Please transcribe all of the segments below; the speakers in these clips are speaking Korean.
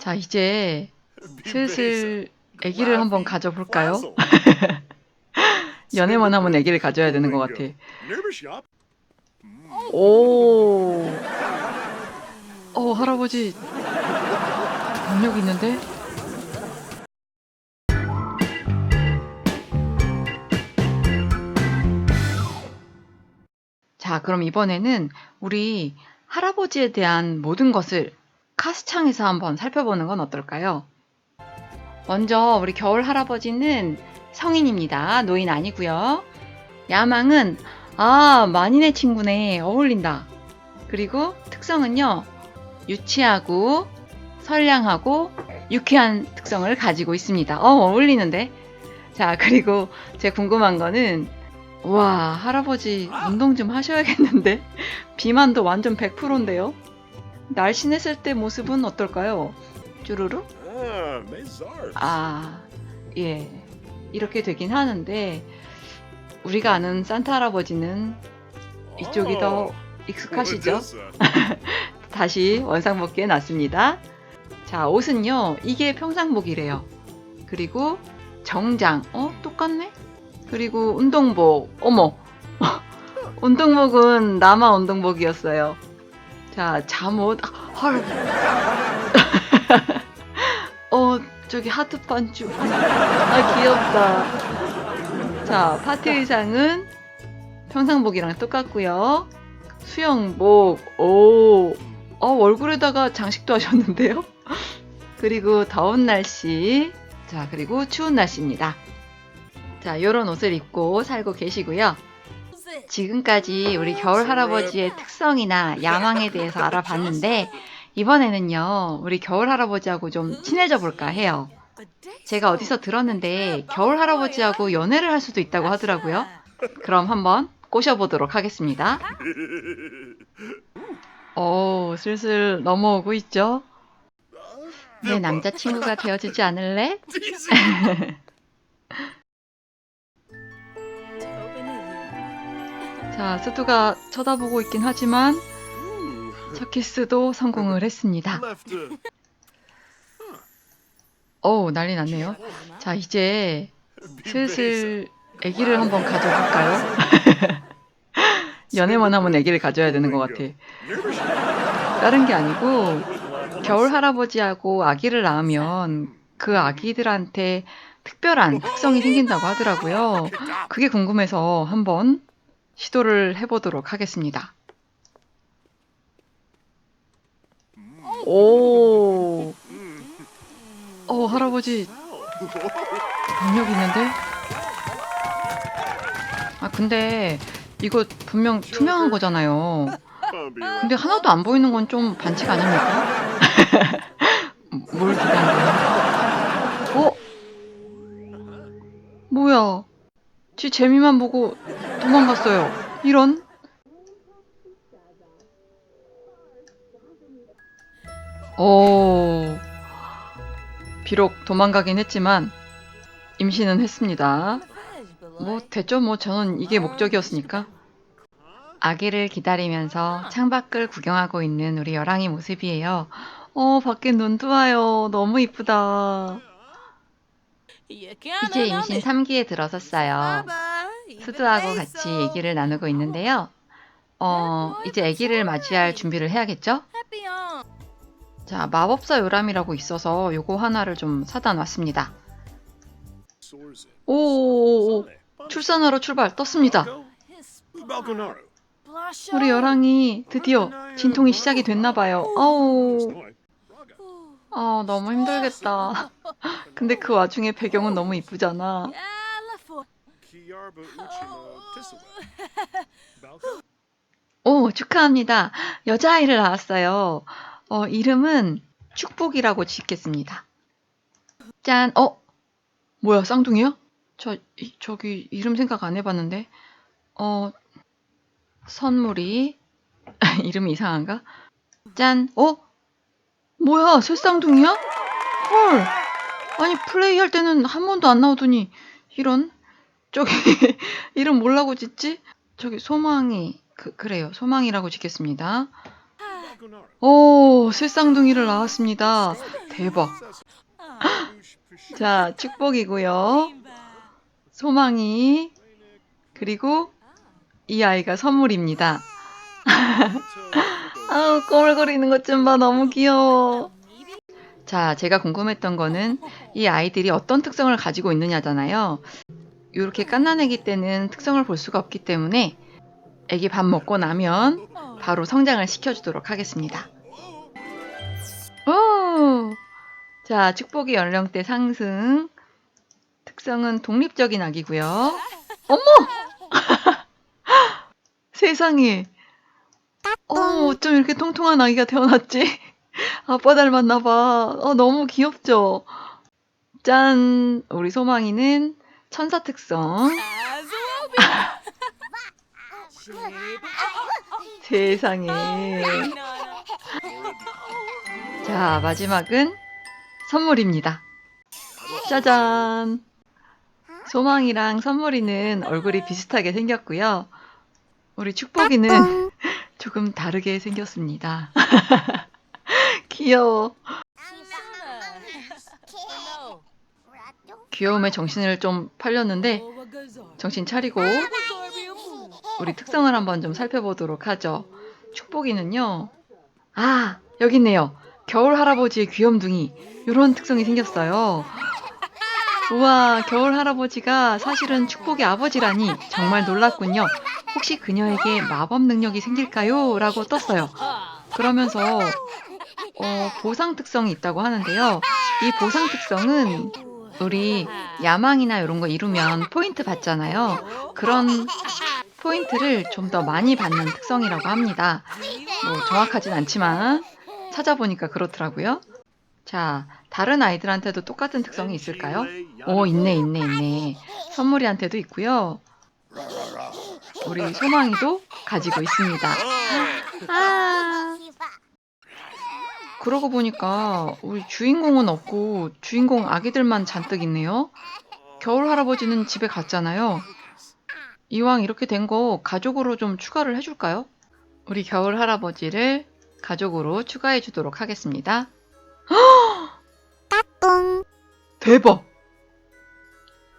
자, 이제 슬슬 아기를 한번 가져볼까요? 연애만 하면 아기를 가져야 되는 것 같아. 오. 어, 할아버지. 능력 있는데? 자, 그럼 이번에는 우리 할아버지에 대한 모든 것을 카스창에서 한번 살펴보는 건 어떨까요? 먼저 우리 겨울 할아버지는 성인입니다. 노인 아니고요. 야망은 아, 만인의 친구네. 어울린다. 그리고 특성은요. 유치하고 선량하고 유쾌한 특성을 가지고 있습니다. 어, 어울리는데. 자, 그리고 제 궁금한 거는 와, 할아버지 운동 좀 하셔야겠는데. 비만도 완전 100%인데요. 날씬했을 때 모습은 어떨까요? 쭈루루? 아, 예. 이렇게 되긴 하는데 우리가 아는 산타 할아버지는 이쪽이 더 익숙하시죠? 다시 원상복귀해 놨습니다. 자, 옷은요. 이게 평상복이래요. 그리고 정장. 어, 똑같네? 그리고 운동복. 어머. 운동복은 남아 운동복이었어요. 자, 잠옷. 아, 헐. 어, 저기 하트 반주. 아, 귀엽다. 자, 파티 의상은 평상복이랑 똑같고요. 수영복. 오. 어, 얼굴에다가 장식도 하셨는데요. 그리고 더운 날씨. 자, 그리고 추운 날씨입니다. 자, 요런 옷을 입고 살고 계시고요. 지금까지 우리 겨울 할아버지의 특성이나 야망에 대해서 알아봤는데, 이번에는요, 우리 겨울 할아버지하고 좀 친해져 볼까 해요. 제가 어디서 들었는데, 겨울 할아버지하고 연애를 할 수도 있다고 하더라고요. 그럼 한번 꼬셔보도록 하겠습니다. 오, 슬슬 넘어오고 있죠? 내 남자친구가 되어주지 않을래? 자, 스두가 쳐다보고 있긴 하지만 첫 키스도 성공을 했습니다. 어우, 난리 났네요. 자, 이제 슬슬 아기를 한번 가져볼까요? 연애만 하면 아기를 가져야 되는 것 같아. 다른 게 아니고 겨울 할아버지하고 아기를 낳으면 그 아기들한테 특별한 특성이 생긴다고 하더라고요. 그게 궁금해서 한번 시도를 해보도록 하겠습니다. 오, 어 할아버지 능력 있는데? 아 근데 이거 분명 투명한 거잖아요. 근데 하나도 안 보이는 건 좀 반칙 아닙니까? 뭘 기대한 거야? 어? 뭐야? 지 재미만 보고 도망갔어요. 이런? 오. 비록 도망가긴 했지만 임신은 했습니다. 뭐 됐죠 뭐 저는 이게 목적이었으니까. 아기를 기다리면서 창밖을 구경하고 있는 우리 여랑이 모습이에요. 어, 밖에 눈도 와요. 너무 이쁘다. 이제 임신 3기에 들어섰어요. 수두하고 같이 얘기를 나누고 있는데요. 어, 이제 아기를 맞이할 준비를 해야겠죠? 자, 마법사 요람이라고 있어서 요거 하나를 좀 사다 놨습니다. 오, 출산하러 출발 떴습니다. 우리 여랑이 드디어 진통이 시작이 됐나 봐요. 아우, 아, 너무 힘들겠다. 근데 그 와중에 배경은 너무 이쁘잖아. 오, 축하합니다. 여자아이를 낳았어요. 어, 이름은 축복이라고 짓겠습니다. 짠, 어? 뭐야, 쌍둥이야? 저, 이- 저기, 이름 생각 안 해봤는데. 어, 선물이, 이름이 이상한가? 짠, 어? 뭐야, 새쌍둥이야? 헐! 아니, 플레이 할 때는 한 번도 안 나오더니, 이런? 저기, 이름 뭐라고 짓지? 저기, 소망이, 그, 그래요. 소망이라고 짓겠습니다. 오, 새쌍둥이를 낳았습니다. 대박. 자, 축복이고요. 소망이 그리고 이 아이가 선물입니다. 아우 꼬물거리는 것 좀 봐 너무 귀여워. 자, 제가 궁금했던 거는 이 아이들이 어떤 특성을 가지고 있느냐잖아요. 이렇게 깐난애기 때는 특성을 볼 수가 없기 때문에 애기 밥 먹고 나면 바로 성장을 시켜주도록 하겠습니다. 오! 자, 축복이 연령대 상승. 특성은 독립적인 아기고요. 어머! 세상에. 어, 어쩜 이렇게 통통한 아기가 태어났지? 아빠 닮았나 봐. 어, 너무 귀엽죠? 짠! 우리 소망이는 천사 특성. 세상에. 자, 마지막은 선물입니다. 짜잔! 소망이랑 선물이는 얼굴이 비슷하게 생겼고요. 우리 축복이는 조금 다르게 생겼습니다. 귀여워. 귀여움에 정신을 좀 팔렸는데 정신 차리고 우리 특성을 한번 좀 살펴보도록 하죠. 축복이는요. 아, 여기 있네요. 겨울 할아버지의 귀염둥이. 이런 특성이 생겼어요. 우와, 겨울 할아버지가 사실은 축복의 아버지라니 정말 놀랐군요. 혹시 그녀에게 마법 능력이 생길까요? 라고 떴어요. 그러면서 어, 보상 특성이 있다고 하는데요. 이 보상 특성은 우리 야망이나 이런 거 이루면 포인트 받잖아요. 그런 포인트를 좀 더 많이 받는 특성이라고 합니다. 뭐 정확하진 않지만 찾아보니까 그렇더라고요. 자, 다른 아이들한테도 똑같은 특성이 있을까요? 오, 있네, 있네, 있네. 선물이한테도 있고요. 우리 소망이도 가지고 있습니다. 아, 그러고 보니까 우리 주인공은 없고 주인공 아기들만 잔뜩 있네요. 겨울 할아버지는 집에 갔잖아요. 이왕 이렇게 된 거 가족으로 좀 추가를 해줄까요? 우리 겨울 할아버지를 가족으로 추가해 주도록 하겠습니다. 대박!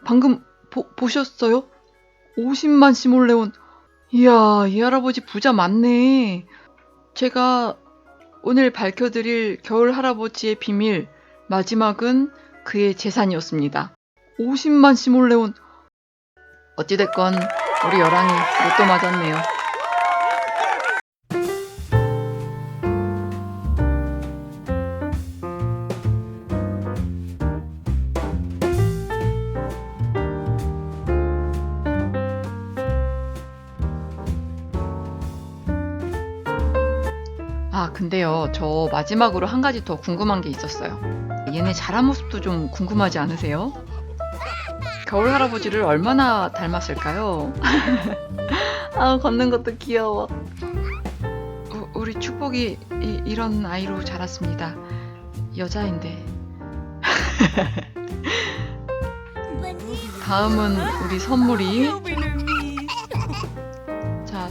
방금 보, 보셨어요? 50만 시몰레온. 이야, 이 할아버지 부자 많네. 제가 오늘 밝혀드릴 겨울 할아버지의 비밀, 마지막은 그의 재산이었습니다. 50만 시몰레온. 어찌됐건, 우리 여랑이 로또 맞았네요. 근데요, 저 마지막으로 한 가지 더 궁금한 게 있었어요. 얘네 자란 모습도 좀 궁금하지 않으세요? 겨울 할아버지를 얼마나 닮았을까요? 아, 걷는 것도 귀여워. 우, 우리 축복이 이, 이런 아이로 자랐습니다. 여자인데. 다음은 우리 선물이.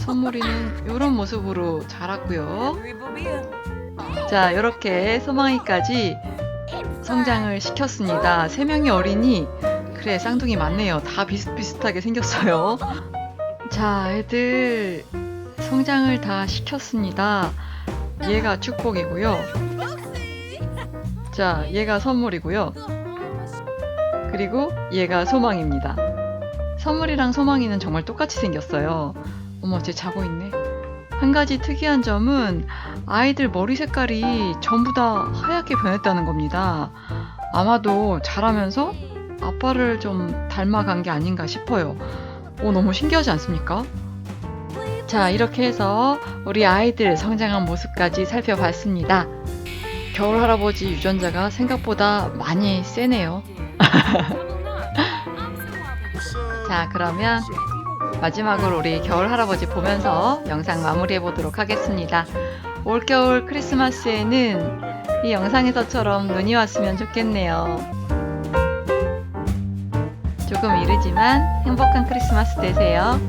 자, 선물이는 이런 모습으로 자랐고요. 자, 이렇게 소망이까지 성장을 시켰습니다. 세 명의 어린이. 그래, 쌍둥이 많네요. 다 비슷비슷하게 생겼어요. 자, 애들 성장을 다 시켰습니다. 얘가 축복이고요. 자, 얘가 선물이고요. 그리고 얘가 소망입니다. 선물이랑 소망이는 정말 똑같이 생겼어요. 어머, 쟤 자고 있네. 한 가지 특이한 점은 아이들 머리 색깔이 전부 다 하얗게 변했다는 겁니다. 아마도 자라면서 아빠를 좀 닮아간 게 아닌가 싶어요. 오, 너무 신기하지 않습니까? 자, 이렇게 해서 우리 아이들 성장한 모습까지 살펴봤습니다. 겨울 할아버지 유전자가 생각보다 많이 세네요. 자, 그러면 마지막으로 우리 겨울 할아버지 보면서 영상 마무리해 보도록 하겠습니다. 올겨울 크리스마스에는 이 영상에서처럼 눈이 왔으면 좋겠네요. 조금 이르지만 행복한 크리스마스 되세요.